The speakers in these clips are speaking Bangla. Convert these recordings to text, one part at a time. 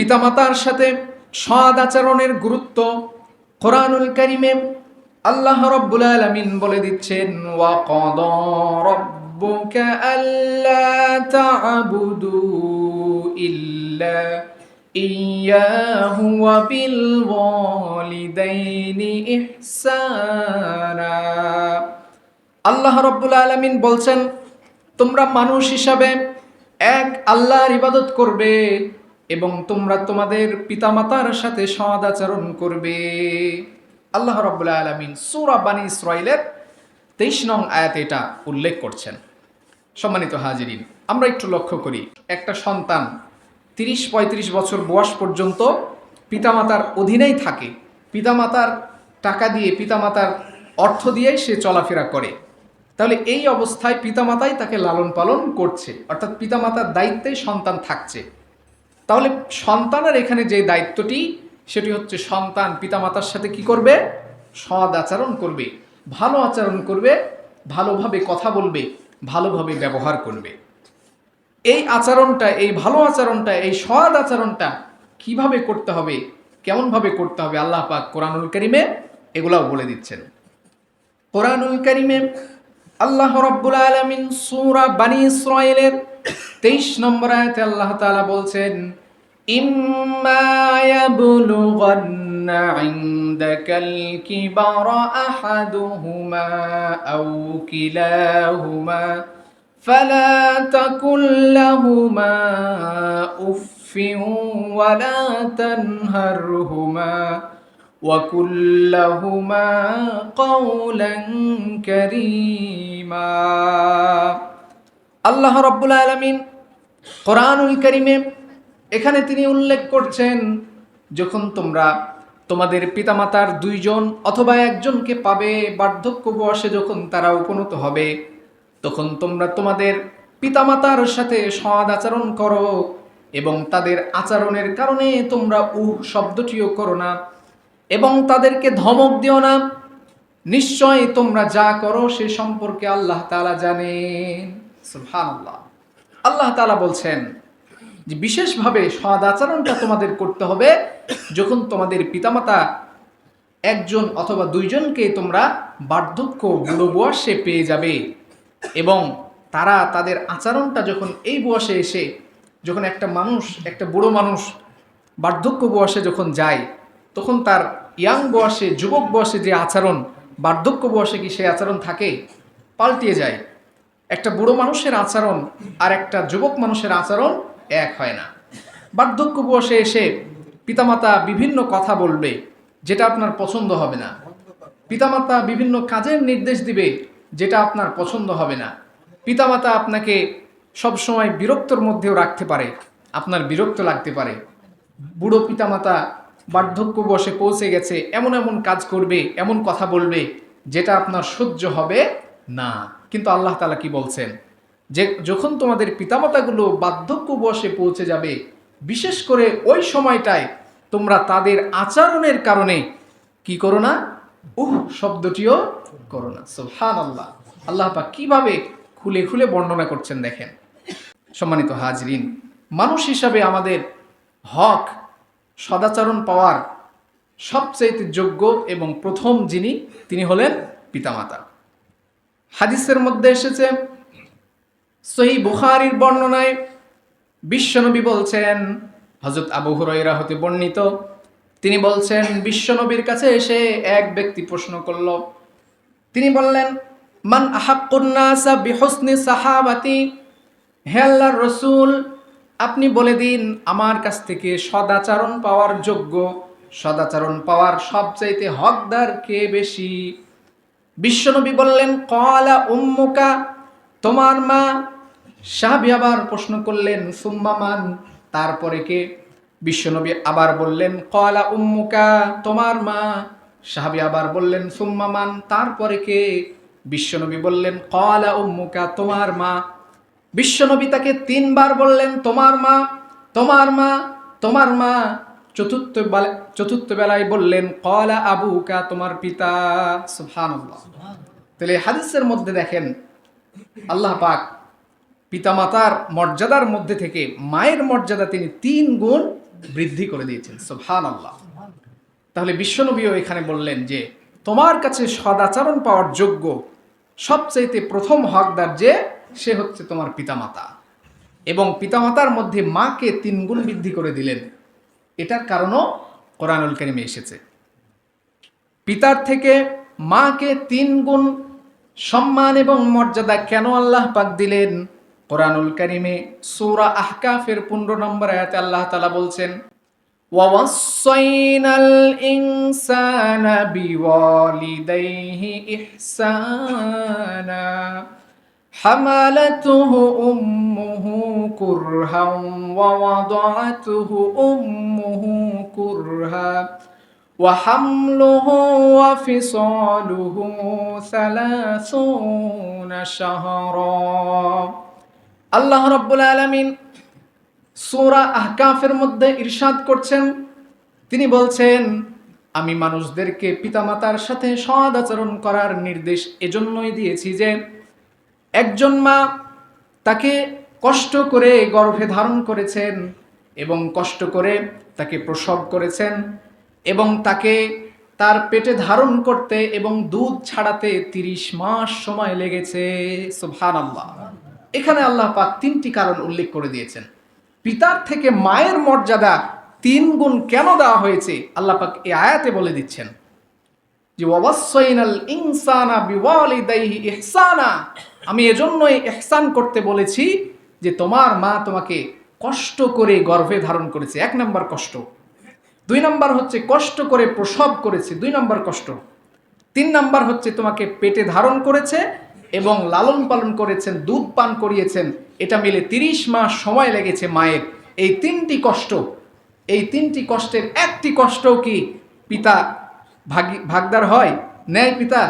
পিতামাতার সাথে সদ আচরণের গুরুত্ব কোরআনুল কারিমে আল্লাহ রব্বুল আলামিন বলে দিচ্ছেন, ওয়া আল্লা তা'বুদু ইল্লা ইয়াহু ওয়া বিল ওয়ালিদাইনি ইহসানা। আল্লাহ রব্বুল আলামিন বলছেন, তোমরা মানুষ হিসাবে এক আল্লাহর ইবাদত করবে এবং তোমরা তোমাদের পিতামাতার সাথে সদ আচরণ করবে। আল্লাহ রব্বুল আলমিন সুরা বানী ইসরাইলের তেইশ নং আয়াত এটা উল্লেখ করছেন। সম্মানিত হাজিরিন, আমরা একটু লক্ষ্য করি, একটা সন্তান তিরিশ পঁয়ত্রিশ বছর বয়স পর্যন্ত পিতামাতার অধীনেই থাকে। পিতামাতার টাকা দিয়ে, পিতামাতার অর্থ দিয়েই সে চলাফেরা করে। তাহলে এই অবস্থায় পিতামাতাই তাকে লালন পালন করছে, অর্থাৎ পিতামাতার দায়িত্বেই সন্তান থাকছে। তাহলে সন্তানের এখানে যে দায়িত্বটি, সেটি হচ্ছে সন্তান পিতামাতার সাথে কি করবে? সৎ আচরণ করবে, ভালো আচরণ করবে, ভালোভাবে কথা বলবে, ভালোভাবে ব্যবহার করবে। এই আচরণটা, এই ভালো আচরণটা, এই সৎ আচরণটা কীভাবে করতে হবে, কেমনভাবে করতে হবে, আল্লাহ পাক কোরআনুল করিমে এগুলাও বলে দিচ্ছেন। কোরআনুল করিমে আল্লাহ রব্বুল আলমিন সুরা বানি ইসরায়েলের তেইশ নম্বর আয়াতে আল্লাহ তাআলা বলছেন إما يبلغن عندك الكبر أحدهما أو كلاهما فلا تكن لهما أف ولا تنهرهما وكن لهما قولا كريما الله رب العالمين قرآن الكريم এখানে তিনি উল্লেখ করছেন, যখন তোমরা তোমাদের পিতামাতার দুইজন অথবা একজনকে পাবে, বার্ধক্য বয়সে যখন তারা উপনীত হবে, তখন তোমরা তোমাদের পিতামাতার সাথে সৎ আচরণ করো এবং তাদের আচরণের কারণে তোমরা উহ শব্দটিও করো না এবং তাদেরকে ধমক দিও না। নিশ্চয় তোমরা যা করো সে সম্পর্কে আল্লাহ তালা জানেন। আল্লাহ তালা বলছেন যে বিশেষভাবে সদ আচরণটা তোমাদের করতে হবে যখন তোমাদের পিতামাতা একজন অথবা দুইজনকে তোমরা বার্ধক্য বুড়ো বয়সে পেয়ে যাবে এবং তারা তাদের আচরণটা যখন এই বয়সে এসে যখন একটা মানুষ, একটা বুড়ো মানুষ বার্ধক্য বয়সে যখন যায়, তখন তার ইয়াং বয়সে, যুবক বয়সে যে আচরণ, বার্ধক্য বয়সে কি সেই আচরণ থাকে? পাল্টিয়ে যায়। একটা বুড়ো মানুষের আচরণ আর একটা যুবক মানুষের আচরণ এক হয় না। বার্ধক্য বয়সে এসে পিতামাতা বিভিন্ন কথা বলবে, যেটা আপনার পছন্দ হবে না। পিতামাতা বিভিন্ন কাজের নির্দেশ দিবে, যেটা আপনার পছন্দ হবে না। পিতামাতা আপনাকে সবসময় বিরক্তর মধ্যেও রাখতে পারে, আপনার বিরক্ত লাগতে পারে। বুড়ো পিতামাতা বার্ধক্য বসে পৌঁছে গেছে, এমন এমন কাজ করবে, এমন কথা বলবে, যেটা আপনার সহ্য হবে না। কিন্তু আল্লাহ তালা কি বলছেন? যে যখন তোমাদের পিতামাতাগুলো বার্ধক্য বসে পৌঁছে যাবে, বিশেষ করে ওই সময়টায় তোমরা তাদের আচরণের কারণে কি করো না? উহ, শব্দটিও করো না। সোহান আল্লাহ আল্লাহ পাক কীভাবে খুলে খুলে বর্ণনা করছেন দেখেন। সম্মানিত হাজরিন, মানুষ হিসাবে আমাদের হক, সদাচরণ পাওয়ার সবচাইতে যোগ্য এবং প্রথম যিনি, তিনি হলেন পিতামাতা। হাদিসের মধ্যে এসেছে সহি বুখারির বর্ণনায় বিশ্বনবী বলছেন হজরত আবু হুরাইরা হতে বর্ণিত, তিনি বলছেন, বিশ্বনবীর কাছে এসে এক ব্যক্তি প্রশ্ন করল। তিনি বললেন, মান আহাক্কুন্নাসা বিহসনি সাহাবাতি? হে আল্লাহর রসুল, আপনি বলে দিন, আমার কাছ থেকে সদাচরণ পাওয়ার যোগ্য, সদাচরণ পাওয়ার সবচাইতে হকদার কে বেশি? বিশ্বনবী বললেন, কলা উম্মুকা তোমার মা সাহাবি আবার প্রশ্ন করলেন সুম্মামান তারপরে কে? বিশ্বনবী আবার বললেন কলা উম্মুকা, তোমার মা। সাহাবি আবার বললেন সুম্মামান তারপরে কে? বিশ্বনবী বললেন কলা উম্মুকা, তোমার মা। বিশ্বনবী তাকে তিনবার বললেন, তোমার মা তোমার মা তোমার মা। চতুর্থ চতুর্থ বেলায় বললেন কলা আবুকা, তোমার পিতা। সুবহানাল্লাহ। তাহলে হাদিসের মধ্যে দেখেন আল্লাহ পাক পিতামাতার মর্যাদার মধ্যে থেকে মায়ের মর্যাদা তিনি তিন গুণ বৃদ্ধি করে দিয়েছেন সুবহান আল্লাহ তাহলে বিশ্বনবীও এখানে বললেন যে, তোমার কাছে সদাচরণ পাওয়ার যোগ্য সবচাইতে প্রথম হকদার যে, সে হচ্ছে তোমার পিতামাতা। এবং পিতামাতার মধ্যে মাকে তিন গুণ বৃদ্ধি করে দিলেন। এটার কারণও কোরআনুল কারিমে এসেছে। পিতার থেকে মাকে তিন গুণ সম্মান এবং মর্যাদা কেন আল্লাহ পাক দিলেন কোরআনুল কারিমে সূরা আহকাফের পনেরো নম্বর আয়াতে আল্লাহ তাআলা বলছেন ووصينا الإنسان بوالديه إحسانا حملته أمه كرها ووضعته أمه كرها وحمله وفصاله ثلاثون شهرا الله رب العالمين সূরা আহকাফের মধ্যে ইরশাদ করছেন তিনি বলছেন আমি মানুষদেরকে পিতামাতার সাথে সদ আচরণ করার নির্দেশ এজন্যই দিয়েছি যে একজন মা তাকে কষ্ট করে গর্ভে ধারণ করেছেন এবং কষ্ট করে তাকে প্রসব করেছেন এবং তাকে তার পেটে ধারণ করতে এবং দুধ ছাড়াতে তিরিশ মাস সময় লেগেছে। আল্লাহ এখানে আল্লাহ পাক তিনটি কারণ উল্লেখ করে দিয়েছেন। পিতার থেকে মায়ের মর্যাদা তিন গুণ কেন দেওয়া হয়েছে? আল্লাহ পাক এই আয়াতে বলে দিচ্ছেন। যে ওয়াসাইনাল ইনসানা বিওয়ালিদাইহি ইহসানা। আমি এজন্যই ইহসান করতে বলেছি যে, তোমার মা তোমাকে কষ্ট করে গর্ভে ধারণ করেছে। এক নম্বর কষ্ট। দুই নম্বর হচ্ছে কষ্ট করে প্রসব করেছে। দুই নম্বর কষ্ট। তিন নাম্বার হচ্ছে তোমাকে পেটে ধারণ করেছে এবং লালন পালন করেছেন, দুধ পান করিয়েছেন। এটা মিলে তিরিশ মাস সময় লেগেছে মায়ের। এই তিনটি কষ্ট, এই তিনটি কষ্টের একটি কষ্ট কি পিতা ভাগি, ভাগদার হয়? নেয় পিতা?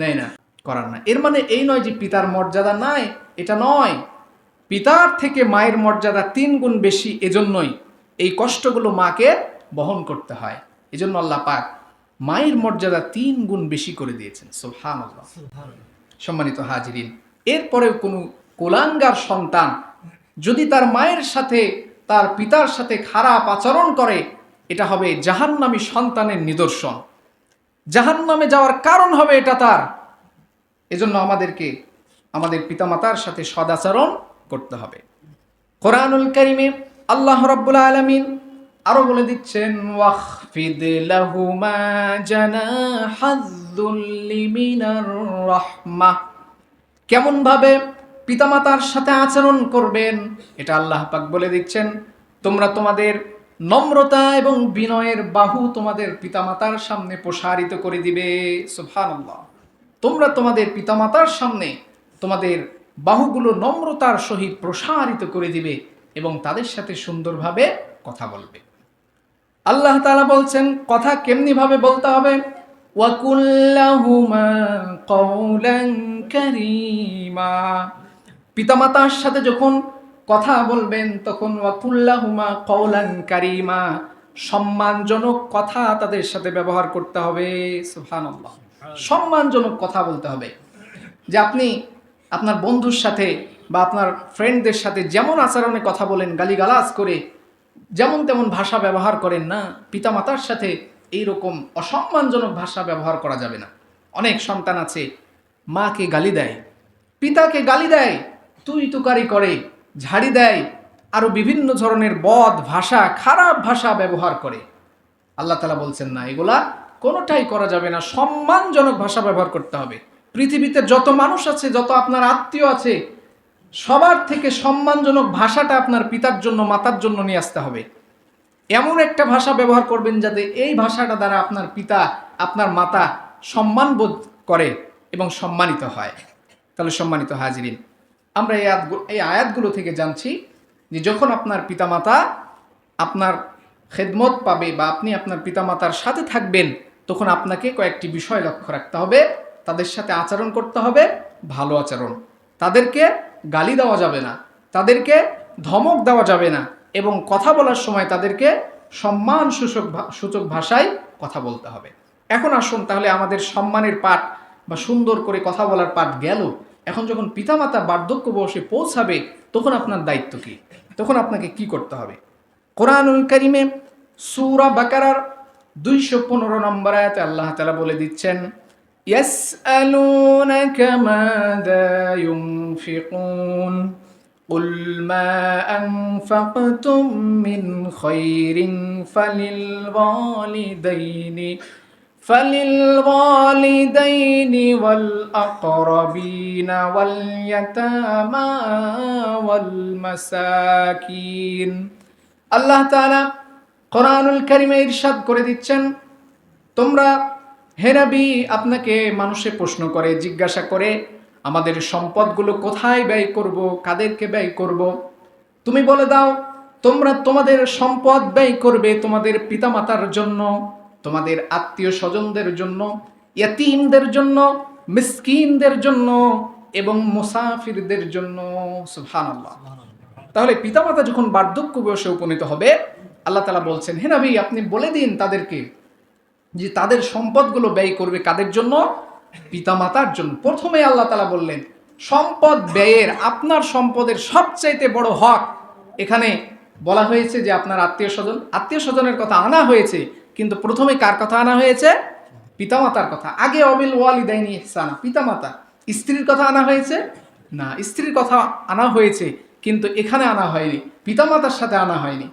নেয় না, করার না। এর মানে এই নয় যে পিতার মর্যাদা নাই, এটা নয়। পিতার থেকে মায়ের মর্যাদা তিন গুণ বেশি এজন্যই এই কষ্টগুলো মাকে বহন করতে হয়। এজন্য আল্লাহ পাক মায়ের মর্যাদা তিন গুণ বেশি করে দিয়েছেন। সোহান আল্লাহ সম্মানিত হাজিরিন এরপরেও কোনো কোলাঙ্গার সন্তান যদি তার মায়ের সাথে তার পিতার সাথে খারাপ আচরণ করে এটা হবে জাহান্নামী সন্তানের নিদর্শন। জাহান্নামে যাওয়ার কারণ হবে এটা তার। এজন্য আমাদেরকে আমাদের পিতামাতার সাথে সদাচরণ করতে হবে। কোরআনুল কারিমে আল্লাহ রাব্বুল আলামিন আরও বলে দিচ্ছেন, ওয়াখফিদ লাহুমা রাহমাহ কেমন ভাবে পিতামাতার সাথে আচরণ করবেন, এটা আল্লাহ পাক বলে দিচ্ছেন। তোমরা তোমাদের নম্রতা এবং বিনয়ের বাহু তোমাদের পিতামাতার সামনে প্রসারিত করে দিবে, সুবহানাল্লাহ। তোমরা তোমাদের পিতামাতার সামনে তোমাদের বাহুগুলো নম্রতার সহিত প্রসারিত করে দিবে এবং তাদের সাথে সুন্দরভাবে কথা বলবে। আল্লাহ তালা বলছেন, কথা কেমনি ভাবে বলতে হবে? পিতামাতার সাথে যখন কথা বলবেন, তখন ওয়াকুল্লাহুমা কওলান কারীমা। সম্মানজনক কথা তাদের সাথে ব্যবহার করতে হবে সম্মানজনক কথা বলতে হবে। যে আপনি আপনার বন্ধুর সাথে বা আপনার ফ্রেন্ডদের সাথে যেমন আচরণে কথা বলেন, গালিগালাজ করে যেমন তেমন ভাষা ব্যবহার করেন না, পিতামাতার সাথে এই রকম অসম্মানজনক ভাষা ব্যবহার করা যাবে না। অনেক সন্তান আছে, মাকে গালি দেয়, পিতাকে গালি দেয় তুই তুকারি করে, ঝাড়ি দেয় আরও বিভিন্ন ধরনের বদ ভাষা, খারাপ ভাষা ব্যবহার করে। আল্লাহ তালা বলছেন, না, এগুলা কোনোটাই করা যাবে না। সম্মানজনক ভাষা ব্যবহার করতে হবে। পৃথিবীতে যত মানুষ আছে, যত আপনার আত্মীয় আছে সবার থেকে সম্মানজনক ভাষাটা আপনার পিতার জন্য, মাতার জন্য নিয়ে আসতে হবে। এমন একটা ভাষা ব্যবহার করবেন যাতে এই ভাষাটা দ্বারা আপনার পিতা, আপনার মাতা সম্মান বোধ করে এবং সম্মানিত হয়। তাহলে সম্মানিত হাজিরিন, আমরা এই এই আয়াতগুলো থেকে জানছি যে যখন আপনার পিতামাতা আপনার খেদমত পাবে বা আপনি আপনার পিতামাতার সাথে থাকবেন, তখন আপনাকে কয়েকটি বিষয় লক্ষ্য রাখতে হবে। তাদের সাথে আচরণ করতে হবে, ভালো আচরণ। তাদেরকে গালি দেওয়া যাবে না, তাদেরকে ধমক দেওয়া যাবে না এবং কথা বলার সময় তাদেরকে সম্মান সূচক সূচক ভাষায় কথা বলতে হবে। এখন আসুন তাহলে আমাদের সম্মানের পাঠ বা সুন্দর করে কথা বলার পাঠ গেল। এখন যখন পিতামাতা বার্ধক্য বয়সে পৌঁছাবে, তখন আপনার দায়িত্ব কি? তখন আপনাকে কি করতে হবে? কোরআনুল করিমে সুরা বাকারার দুইশো পনেরো নম্বর আয়াতে আল্লাহ তালা বলে দিচ্ছেন يسألونك ماذا ينفقون قل ما أنفقتم من خير فللوالدين فللوالدين والأقربين واليتامى والمساكين আল্লাহ তাআলা কোরআনুল কারিমে ইরশাদ করে দিচ্ছেন তোমরা হে নবী, আপনাকে মানুষে প্রশ্ন করে, জিজ্ঞাসা করে, আমাদের সম্পদগুলো কোথায় ব্যয় করব, কাদেরকে ব্যয় করব? তুমি বলে দাও, তোমরা তোমাদের সম্পদ ব্যয় করবে তোমাদের পিতামাতার জন্য, তোমাদের আত্মীয় স্বজনদের জন্য, ইয়াতিমদের জন্য, মিসকিনদের জন্য এবং মুসাফিরদের জন্য। সুবহানাল্লাহ। তাহলে পিতামাতা যখন বার্ধক্য বয়সে উপনীত হবে, আল্লাহ তালা বলছেন, হে নবী, আপনি বলে দিন তাদেরকে যে তাদের সম্পদগুলো ব্যয় করবে কাদের জন্য? পিতামাতার জন্য। প্রথমে আল্লাহ তালা বললেন, সম্পদ ব্যয়ের আপনার সম্পদের সবচাইতে বড় হক। এখানে বলা হয়েছে যে আপনার আত্মীয় স্বজন, আত্মীয় স্বজনের কথা আনা হয়েছে, কিন্তু প্রথমে কার কথা আনা হয়েছে? পিতামাতার কথা। আগে অবিল ওয়ালিদাইনি ইহসানা, পিতামাতা। স্ত্রীর কথা আনা হয়েছে? না, স্ত্রীর কথা আনা হয়েছে, কিন্তু এখানে আনা হয়নি। পিতামাতার সাথে আনা হয়নি।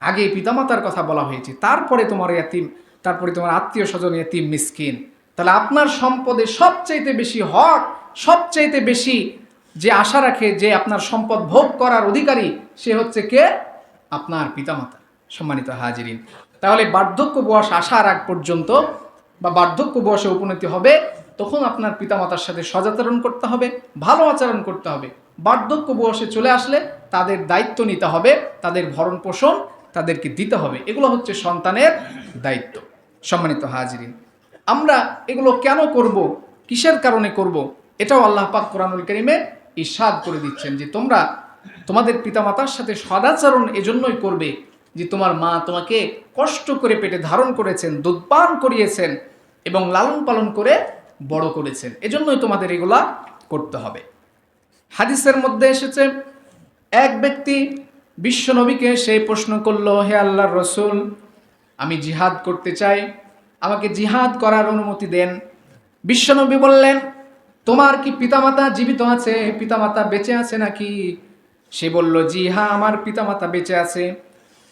আগে পিতামাতার কথা বলা হয়েছে। তারপরে তোমার ইয়াতিম তারপরে তোমার আত্মীয় স্বজন ইয়াতিম মিসকিন। তাহলে আপনার সম্পদে সবচাইতে বেশি হক, সবচাইতে বেশি যে আশা রাখে যে আপনার সম্পদ ভোগ করার অধিকারী, সে হচ্ছে কে? আপনার পিতামাতা, সম্মানিত হাজিরিন। তাহলে বার্ধক্য বয়স আসার আগ পর্যন্ত বা বার্ধক্য বয়সে উপনীতি হবে, তখন আপনার পিতামাতার সাথে সজাচরণ করতে হবে, ভালো আচরণ করতে হবে। বার্ধক্য বয়সে চলে আসলে তাদের দায়িত্ব নিতে হবে, তাদের ভরণ পোষণ তাদেরকে দিতে হবে। এগুলো হচ্ছে সন্তানের দায়িত্ব। সম্মানিত হাজিরিন। আমরা এগুলো কেন করব? কিসের কারণে করব? এটাও আল্লাহ পাক কোরআনুল করিমে ইরশাদ করে দিচ্ছেন যে তোমরা তোমাদের পিতামাতার সাথে সদাচরণ এজন্যই করবে যে তোমার মা তোমাকে কষ্ট করে পেটে ধারণ করেছেন দুধপান করিয়েছেন এবং লালন পালন করে বড় করেছেন। এজন্যই তোমাদের এগুলা করতে হবে। হাদিসের মধ্যে এসেছে, এক ব্যক্তি বিশ্বনবীকে সেই প্রশ্ন করল, হে আল্লাহর রসুল আমি জিহাদ করতে চাই। আমাকে জিহাদ করার অনুমতি দেন। বিশ্বনবী বললেন, তোমার কি পিতামাতা জীবিত আছে? পিতামাতা বেঁচে আছে নাকি? সে বলল, জি হ্যাঁ আমার পিতামাতা বেঁচে আছে।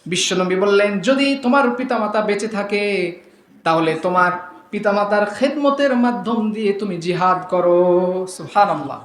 বিশ্বনবী বললেন, যদি তোমার পিতামাতা বেঁচে থাকে, তাহলে তোমার পিতামাতার খেদমতের মাধ্যম দিয়ে তুমি জিহাদ করো। সুবহানাল্লাহ।